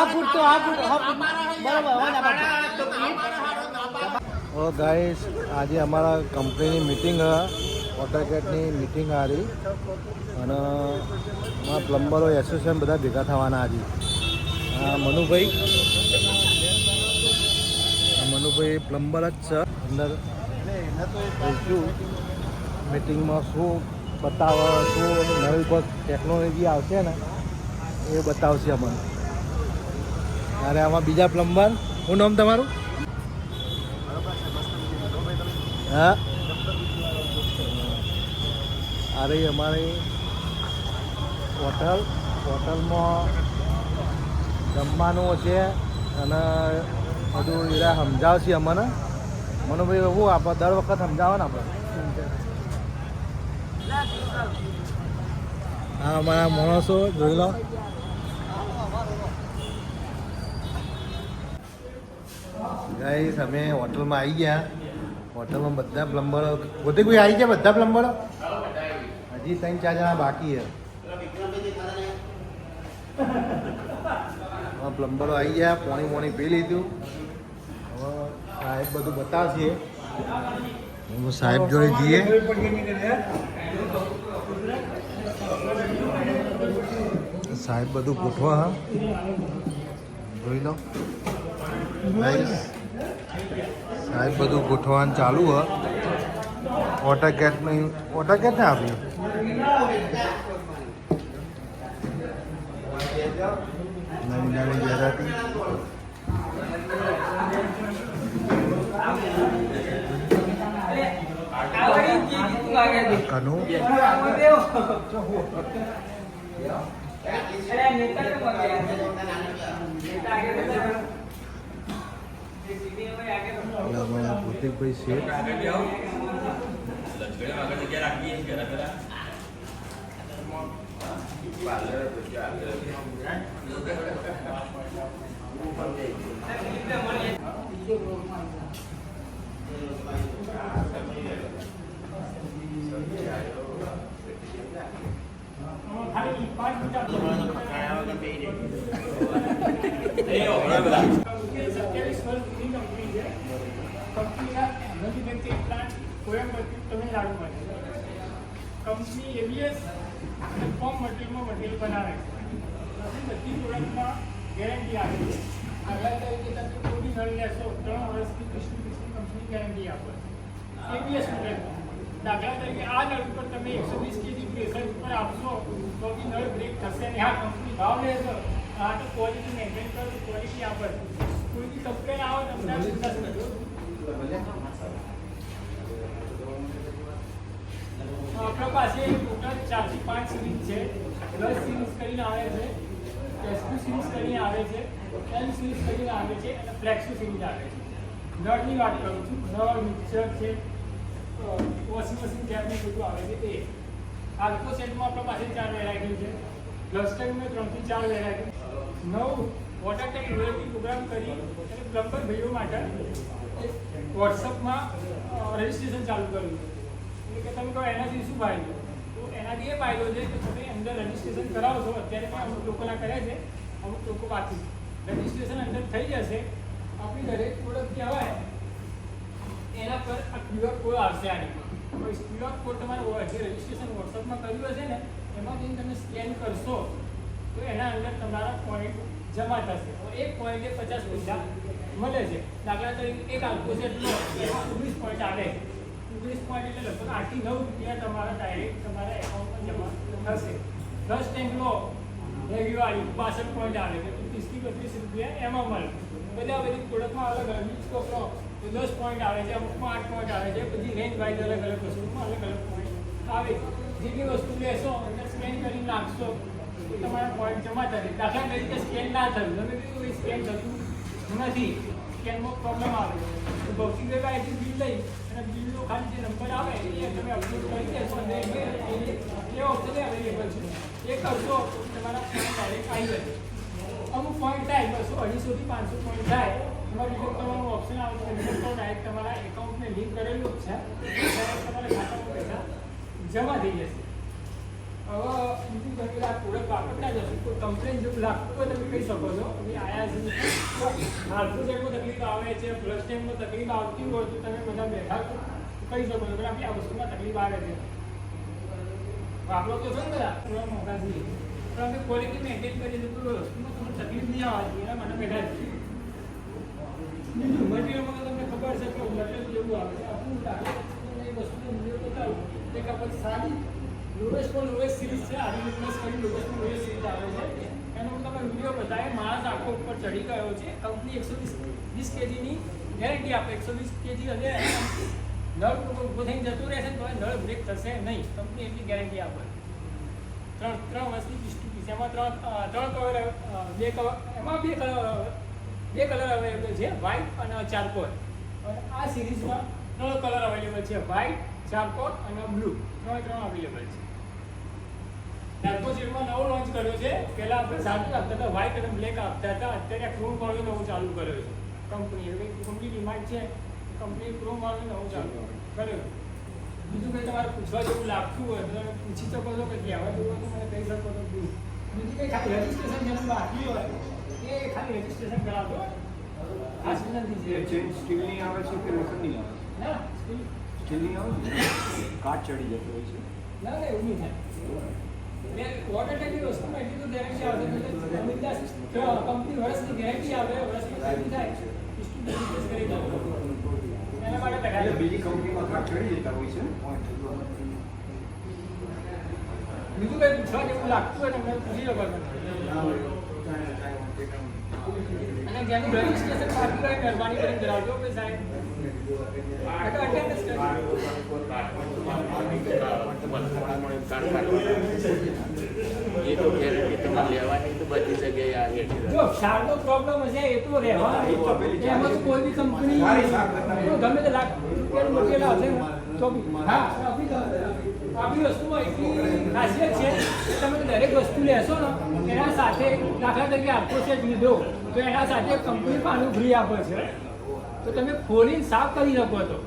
આ ફૂટ તો આ બરોબર. ઓ ગાઈસ આજે અમારા કંપનીની મિટિંગ વોટરગેટની મિટિંગ હારી અને અમારા પ્લમ્બરો એસોસિએશન બધા ભેગા થવાના આજે. આ મનુભાઈ. મનુભાઈ પ્લમ્બર જ છે. અંદર મિટિંગમાં શું બતાવે શું નવી કોઈ ટેકનોલોજી આવશે ને એ બતાવશે અમને. અરે આમાં બીજા પ્લમ્બર. શું નામ તમારું? હા. અરે અમારી હોટલ, હોટલમાં જમવાનું છે અને બધું એરા સમજાવશે અમને. મને ભાઈ શું આપણે દર વખત સમજાવે ને આપણે. હા, અમારા માણસો જોઈ લો. ગાઈસ અમે હોટલમાં આવી ગયા. હોટલમાં બધા પ્લમ્બરો પોતે કોઈ આવી ગયા બધા પ્લમ્બરો? હજી ત્રણ ચાર જણા બાકી છે. હવે પ્લમ્બરો આવી ગયા પાણી પાણી પી લીધું. હવે સાહેબ બધું બતાવશે. હું સાહેબ જોડે જઈએ. સાહેબ બધું ગોઠવા હા. જોઈ લો. Guys, સાહેબ, બધું ગોઠવવાનું ચાલુ હ. ઓટર કેટ નહીં ઓટર કેટ ને આપ્યું? નવી નવી વેરાયટી કનું? એટલે અમારા ભૌતિકભાઈ શેઠ સત્યાવીસ વર્ષ જૂની કંપની છે કંપનીના મેન્યુફેક્ચરિંગ પ્લાન્ટ કોયમ્બતુર તમિલનાડુમાં છે કંપની એબીએસ અને ફોર્મ મટીરિયલમાં મટીરિયલ બનાવે છે. બધી પ્રોડક્ટમાં ગેરંટી આપે છે. આગલા તરીકે તમે કોઈ નળ લેશો, ત્રણ વર્ષથી કૃષ્ણ કૃષ્ણ કંપની ગેરંટી આપે છે. એબીએસ મટીરિયલ દાખલા તરીકે આ નળ ઉપર તમે એકસો વીસ કેજી પ્રેશર ઉપર આપશો, તો બી નળ બ્રેક થશે ને આ કંપની ભાવ લેશો હા તો ક્વોલિટી મેન્ટેન કરો ક્વોલિટી આપે છે. કોઈ બી કમ્પ્લેન આવે તમને આ બિઝનેસ આપણા પાસે ટોટલ ચારથી પાંચ સિરીઝ છે. દસ સિરીઝ કરીને આવે છે એસપી સિરીઝ કરીને આવે છે એલ સિરીઝ કરીને આવે છે, અને ફ્લેક્સુ સિરીઝ આવે છે. નળની વાત કરું છું, નળ મિક્સર છે વોશિંગ મશીન ટેપની બધું આવે છે, એ. આલ્કો સેટમાં આપણા પાસે ચાર વેરાયટી છે. ક્લસ્ટરિંગમાં ત્રણથી ચાર વેરાયટી નવ વોટર ટેક લોયલ્ટી પ્રોગ્રામ કરી, અને પ્લમ્બર ભાઈઓ માટે વોટ્સઅપમાં રજિસ્ટ્રેશન ચાલુ કર્યું. કે તમે કહો એનાથી શું ફાયદો? તો એનાથી એ ફાયદો છે કે તમે અંદર રજીસ્ટ્રેશન કરાવો છો, અત્યારે પણ અમુક લોકોના કર્યા છે, અમુક લોકો બાકી. રજીસ્ટ્રેશન અંદર થઈ જશે, આપણી દરેક પ્રોડક્ટ કહેવાય, એના પર આ ક્યુઆર કોડ આવશે આની પર ક્યુઆર કોડ તમારે જે રજીસ્ટ્રેશન વોટ્સઅપમાં કર્યું હશે ને, એમાં જઈને તમે સ્કેન કરશો, તો એના અંદર તમારા પોઈન્ટ જમા થશે. હવે એક પોઈન્ટે પચાસ પૈસા મળે છે. દાખલા તરીકે એક આલ્કો છે લો એમાં ઓગણીસ પોઈન્ટ આવે. ઓગણીસ પોઈન્ટ એટલે લગભગ આઠથી નવ રૂપિયા તમારા ડાયરેક્ટ તમારા એકાઉન્ટમાં જમા થશે. દસ ટેન્ક લો રેગ્યુલર બાસઠ પોઈન્ટ આવે છે. તો ત્રીસથી બત્રીસ રૂપિયા એમાં મળે. બધા બધી પ્રોડક્ટમાં અલગ અલગ બીજકોપ લો તો દસ પોઈન્ટ આવે છે, અમુકમાં આઠ પોઈન્ટ આવે છે બધી રેન્જ વાઇઝ અલગ અલગ વસ્તુમાં અલગ અલગ પોઈન્ટ આવે. જેટલી વસ્તુ લેશો અને સ્કેન કરીને નાખશો, તો તમારા પોઈન્ટ જમા થશે. દાખલા તરીકે સ્કેન ના થયું. તમે કીધું સ્કેન થતું નથી. સ્કેનમાં પ્રોબ્લેમ આવે. તો ભૌતિક એટલું બિલ લઈ બિલનો ખાલી જે નંબર આવે એ તમે અપલોડ કરી દેશો અને એ ઓપ્શન અવેલેબલ છે એ કરશો તમારા ડાયરેક્ટ આવી જશે અમુક પોઈન્ટ થાય બસો અઢીસોથી પાંચસો પોઈન્ટ થાય એમાં ડિડક્ટ કરવાનું ઓપ્શન આવે છે ડિડક્ટ કરો ડાયરેક્ટ તમારા એકાઉન્ટને લિંક કરેલું જ છે તમારા ખાતામાં પૈસા જમા થઈ જશે હવે બીજું તમે આ પ્રોડક્ટ વાપરતા જેવું લાગતું હોય તમે કહી શકો છો અમે આયા છે ટાઈમમાં તકલીફ આવે છે પ્લસ ટાઈમમાં તકલીફ આવતી હોય તો તમે બધા બેઠા કહી શકો છો કે આ વસ્તુમાં તકલીફ આવે છે. વાપરો તો છો ને મોંઘા છીએ પણ અમે ક્વોલિટી મેન્ટેન કરીએ તો વસ્તુમાં તમને તકલીફ નહીં આવતી એના માટે બેઠા છીએ મટીરિયલમાં તો તમને ખબર છે કે મટીરિયલ કેવું આવે છે આપણું તરીકે એ વસ્તુનું એક આપણે સારી લોએસ્ટ પણ લોએસ્ટ સિરીઝ છે. આની પ્લસ કરી લોએસ્ટ સિરીઝ આવે છે. એનો તમે વીડિયો બતાવે માણસ આખો ઉપર ચડી ગયો છે. કંપની એકસો વીસ વીસ કેજીની ગેરંટી આપે. એકસો વીસ કેજી અને નળ ઊભો જતું રહેશે તો નળ બ્રેક થશે નહીં. કંપની એટલી ગેરંટી આપે. ત્રણ ત્રણ વર્ષની પીસ એમાં ત્રણ ત્રણ કલર બે કલર એમાં બે કલર બે કલર અવેલેબલ છે. વ્હાઇટ અને ચારકોલ આ સિરીઝમાં ત્રણ કલર અવેલેબલ છે. વ્હાઇટ ચારકોલ અને બ્લુ ત્રણ ત્રણ અવેલેબલ છે. ડાર્કોસીડમાં નવો લોન્ચ કર્યો છે. પહેલા આપણે સાદું આપતા હતા વ્હાઇટ અને બ્લેક આપતા હતા. અત્યારે ક્રોમ વાળું નવું ચાલુ કર્યો છે. કંપની હવે કંપની ડિમાન્ડ છે. કંપની ક્રોમ વાળું નવું ચાલુ કર્યું બીજું કંઈ તમારે પૂછવા જેવું લાગતું હોય તો તમે પૂછી શકો છો કે કહેવા જેવું તો મને કહી શકો છો બીજું કંઈ ખાલી રજીસ્ટ્રેશન જેનું બાકી હોય એ ખાલી રજીસ્ટ્રેશન કરાવજો આ વિનંતી છે. ચેન સ્ટીલની આવે છે કે લોખંડની આવે? ના સ્ટીલ સ્ટીલની આવે? છે કાચ ચડી જતો હોય છે. ના ના એવું નહીં થાય. બે વોટર ટેન્કની વસ્તુમાં એટલી તો ગેરંટી આવે છે અમિતદાસ કંપની વર્ષની ગેરંટી આવે વર્ષની ગેરંટી થાય ઇસ્ટુ બિઝનેસ કરી દો એના માટે એટલે લગાવી બીજી કંપનીમાં કાચ ચડી જતા હોય છે બીજું કંઈ પૂછવા જેવું લાગતું હોય તો મને પૂછી લો મને અને જેનું રજીસ્ટ્રેશન બાકી હોય મહેરબાની કરીને કરાવજો કે સાહેબ એ તો ગેરંટી તમારે લેવાની તો બધી જગ્યાએ આવી હતી જો ક્ષારનો પ્રોબ્લેમ હશે એ તો રહેવાનો એમાં તો કોઈ બી કંપની ગમે તે લાખ રૂપિયાનું મટીરિયલ હશે તો બી. હા આપણી આપણી વસ્તુમાં એટલી ખાસિયત છે. કે તમે દરેક વસ્તુ લેશો ને એના સાથે દાખલા તરીકે આખો જ લીધો તો એના સાથે કંપની પાનું ફ્રી આપે છે. તો તમે ખોલીને સાફ કરી શકો છો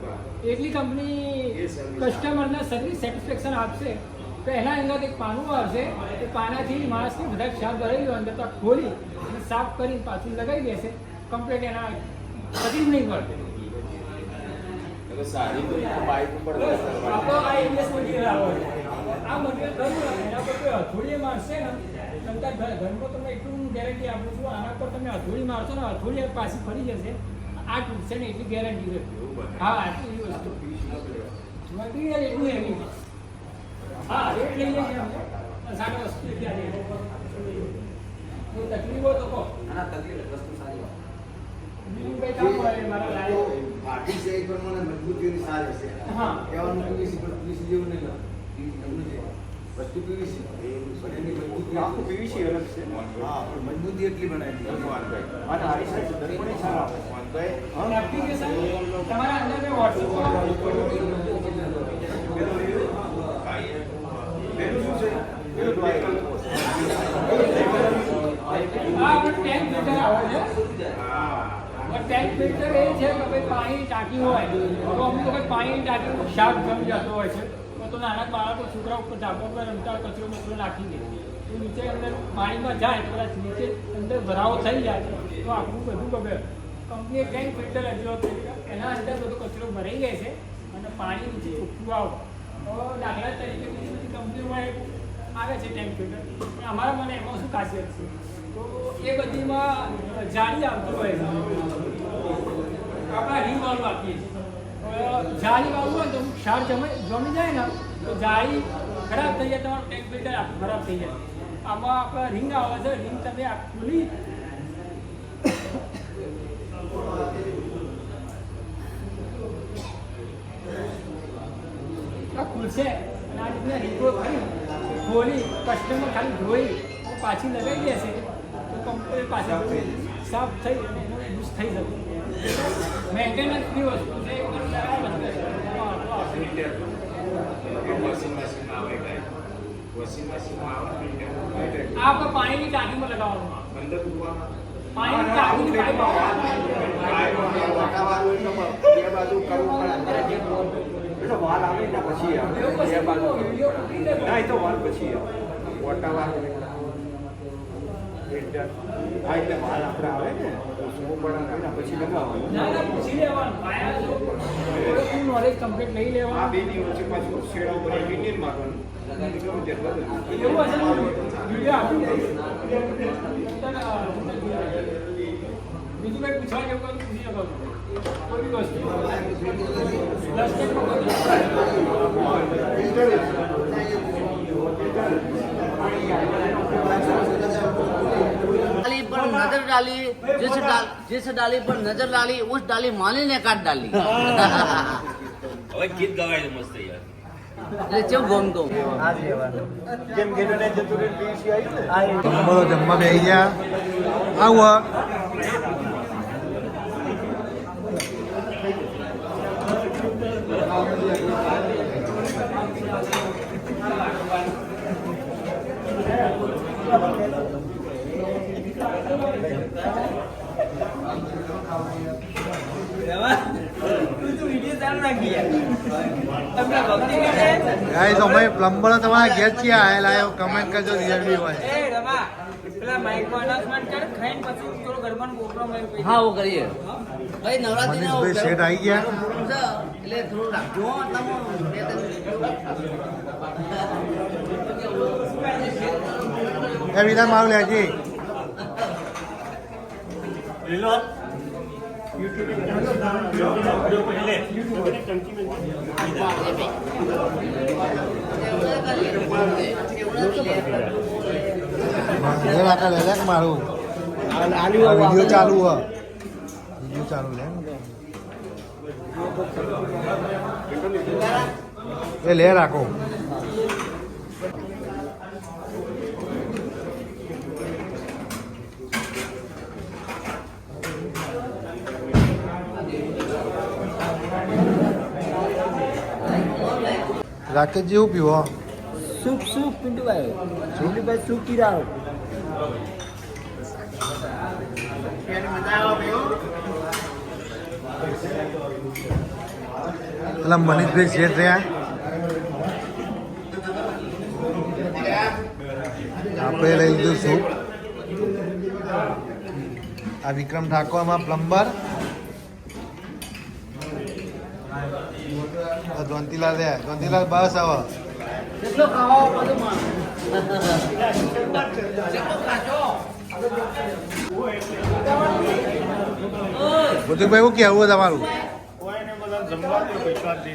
એટલી કંપની કસ્ટમરને સર્વિસ સેટિસ્ફેક્શન આપશે. પહેલા અંદર એક પાનું આવશે એ પાનાથી માણસને બધા સાફ ભરેલી અંદર તો ખોલી અને સાફ કરીને પાછું લગાવી દેશે. કમ્પ્લીટ એના નહીં તો એક બાઇક ઉપર આ તો મટીરિયલ એના પર કોઈ હથોડીએ મારશે ને તમતાર ઘરમાં તમને એટલું ગેરંટી આપું છું આના પર તમે હથોડી મારશો ને અથોડી પાછી ફરી જશે. આ ટ્યુશન એટલી ગેરંટી છે હા આટલી મટીરિયલ એટલું હેવી છે. હા રેટ લઈએ સારી વસ્તુ એટલી કોઈ તકલીફ તો કહો. આના તકલીફ વસ્તુ સારી બીજું કંઈ કામ હોય મારા લાયક. ફાટી છે મજબૂતીઓની સારી છે. હા. કહેવાનું પીવીસી પણ પીવીસી જેવું નહીં વસ્તુ પીવીસી પણ એની મજબૂતી આખું પીવીસી અલગ છે. હા પણ મજબૂતી એટલી બનાવી અને સારા પાણીની ટાંકી હોય તો અમુક વખત પાણીની શાક જમી જતો હોય છે તો નાના બાળકો છોકરા ઉપર ધાબા પર રમતા કચરો કચરો નાખી દે તો નીચે અંદર પાણીમાં જાય તો નીચે અંદર ભરાવો થઈ જાય તો આખું બધું બગડે. કંપનીએ ટેન્ક ફિલ્ટર રજૂઆત કરી એના અંદર બધો કચરો ભરાઈ ગયો છે અને પાણી નીચે ચોખ્ખું આવે. તો દાખલા તરીકે બીજી બધી કંપનીઓમાં એક આવે છે ટેન્ક ફિલ્ટર. પણ અમારા મને એમાં શું ખાસિયત છે? તો એ બધીમાં જાળી આવતું હોય છે. આપણા રીંગ વાળું આપીએ છીએ. જાળી વાળું હોય તો ક્ષાર જમે જમી જાય ને, તો જાળી ખરાબ થઈ જાય, તમારું ટેન્ક ફિલ્ટર ખરાબ થઈ જાય. આમાં આપણા રિંગ આવે છે, રિંગ તમે ખોલી ખુલશે. અને આ રીતના રીંગો ખરી ખોલી કસ્ટમર ખાલી ધોઈ પાછી લગાવી દેશે તો કમ્પ્લીટ પાછી સાફ થઈ અને એનો યુઝ થઈ જશે. મેન્ટેનન્સની વસ્તુ છે. આ પાણીની ટાંકીમાં લગાવવાનું. અંદર પાઇપ આવે. આવે પછી આવે બે બાજુ. ના એ તો વાલ પછી આવે મોટા વાલ હા એટલે વાલ આપણે આવે ને સુવો પણ આવે ને પછી લગાવવાનું ના ના પૂછી લેવાનું નોલેજ કમ્પ્લીટ લઈ આ લેવાનું બે દિવસે પાછું શેડો ઉપર ઇન્ડિયન મારવાનું. એવું હશે ને વીડિયો આપું બીજું કંઈ પૂછવા જેવું કોઈ પૂછી શકો છો. કોઈ બી વસ્તુ દસ डाली पर नजर डाली जिस डाल जिस डाली पर नजर डाली उस डाली माली ने काट डाली હવે ગીત ગવાય છે મસ્ત યાર એટલે કેવું ગમતો બોલો જમવા બે ગયા આવો ગાઈસ પ્લમ્બર તમારા ઘેર છીએ આયેલા એવું કમેન્ટ કરજો રિઝલ્ટ હોય. નવરાત્રી શેઠ આવી ગયા. એટલે થોડું રાખજો હો, તમે બે ત્રણ- એ વિધાન મારું લેજી એ વાટા લે લે કે મારું આ વીડિયો ચાલુ હ વીડિયો ચાલુ લે એ લે રાખો. રાકેશજી એવું પીવો? Soup soup Pintubhai Pintubhai soup પીરાવો પેલા મનીષભાઈ શેઠ રહ્યા આપણે લઈ લીધું સૂપ આ વિક્રમ ઠાકોરમાં પ્લમ્બર ધ્વંતીલાલ રહ્યા ધ્વંતીલાલ બસ હવે કેટલો ખાવા બધું માણસ કેટલો ખાશો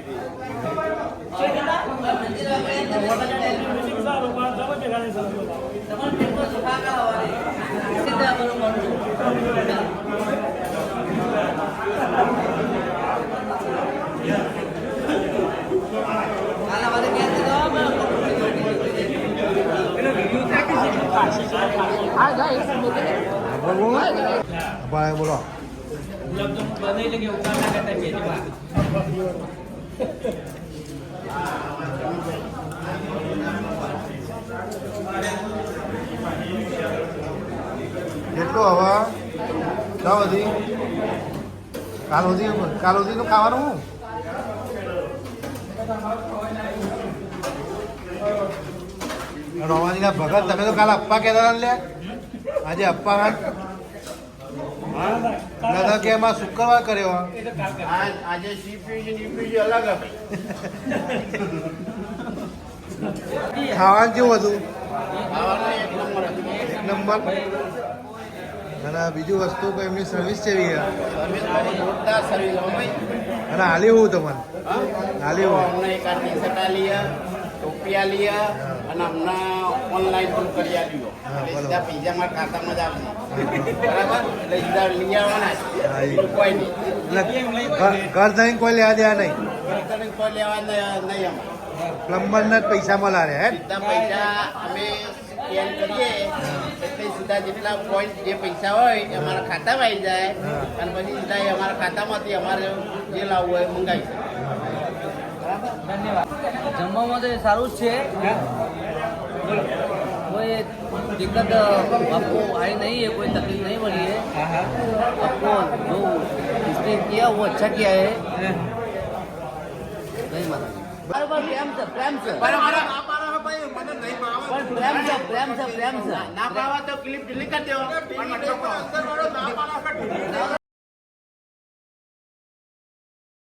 બધું એવું કેવું તમારું તમારે પેટનો સુખાકાર આવવાની બને લગે ઉપર ના ક્યાં દીધો ભાઈ કેટલો હવે ક્યાં સુધી કાલ સુધી કાલ સુધીનું ખાવાનું હું. રોમાજીના ભગત, તમે તો કાલ અપ્પા કહેતા હતા લે આજે અપ્પા દાદા કે એમાં શુક્રવાર કર્યો આજે અલગ ખાવાનું કેવું હતું? એક નંબર. અને બીજું વસ્તુ કોઈ એમની સર્વિસ છે? અને હાલી હું તમને? હાલી હું. ટોપિયા એક અને અમને ઓનલાઈન પણ કરી આપ્યો. એટલે. સીધા પૈસા મારા ખાતામાં જ આવશે બરાબર? એટલે સીધા લઈ આવવાના કોઈ નહીં. ઘર- થઈને કોઈ લેવા દેવા નહીં. ઘર તને કોઈ લેવા નહીં નહીં અમારે પ્લમ્બરના જ પૈસા મળે હે? સીધા પૈસા અમે સ્કેન કરીએ. એટલે સીધા જેટલા પોઈન્ટ જે પૈસા હોય એ અમારા ખાતામાં આવી જાય. અને પછી સીધા એ અમારા ખાતામાંથી અમારે જે લાવવું હોય એ મંગાવી શકે. જમવામાં તો સારું જ છે. કોઈ दिक्कत आपको आई नहीं है कोई तकलीफ नहीं बनी है आपको जो इसने किया वो अच्छा किया है कहीं માતાજી બરાબર પ્રેમ છે પ્રેમ છે બરાબર પણ પ્રેમ છે પ્રેમ છે પ્રેમ છે ના પાવા તો ક્લિપ ડિલીટ કરી દેવો પણ મતલબ